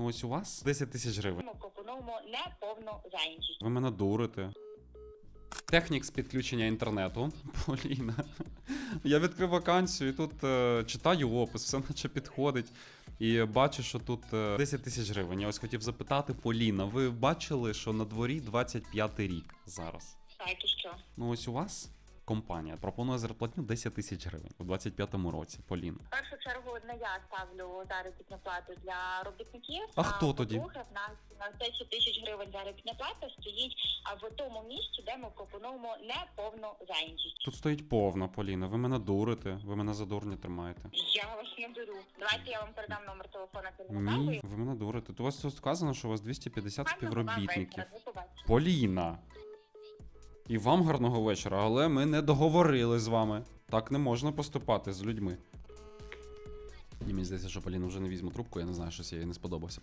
Ну ось у вас 10 тисяч гривень. Ми пропонуємо неповну зайнятість. Ви мене дурите. Технік з підключення інтернету. Поліна. Я відкрив вакансію і тут е, читаю опис, все наче підходить. І бачу, що тут е, 10 тисяч гривень. Я ось хотів запитати, Поліна, ви бачили, що на дворі 25 рік зараз? Так, і що? Ну ось у вас компанія пропонує зарплатню 10 тисяч гривень у 25-му році, Поліна. В першу чергу не я ставлю заробітну плату для робітників. А хто тоді? в нас на 10 тисяч гривень заробітна плата стоїть а в тому місці, де ми пропонуємо неповну зайнятість. Тут стоїть повна, Поліна. Ви мене дурите, ви мене за дурня тримаєте. Я вас не беру. Давайте я вам передам номер телефона Ні, ви мене дурите. Тут у вас тут сказано, що у вас 250 співробітників. Поліна. І вам гарного вечора, але ми не договорили з вами. Так не можна поступати з людьми. І мені здається, що Поліна вже не візьме трубку, я не знаю, щось їй не сподобався.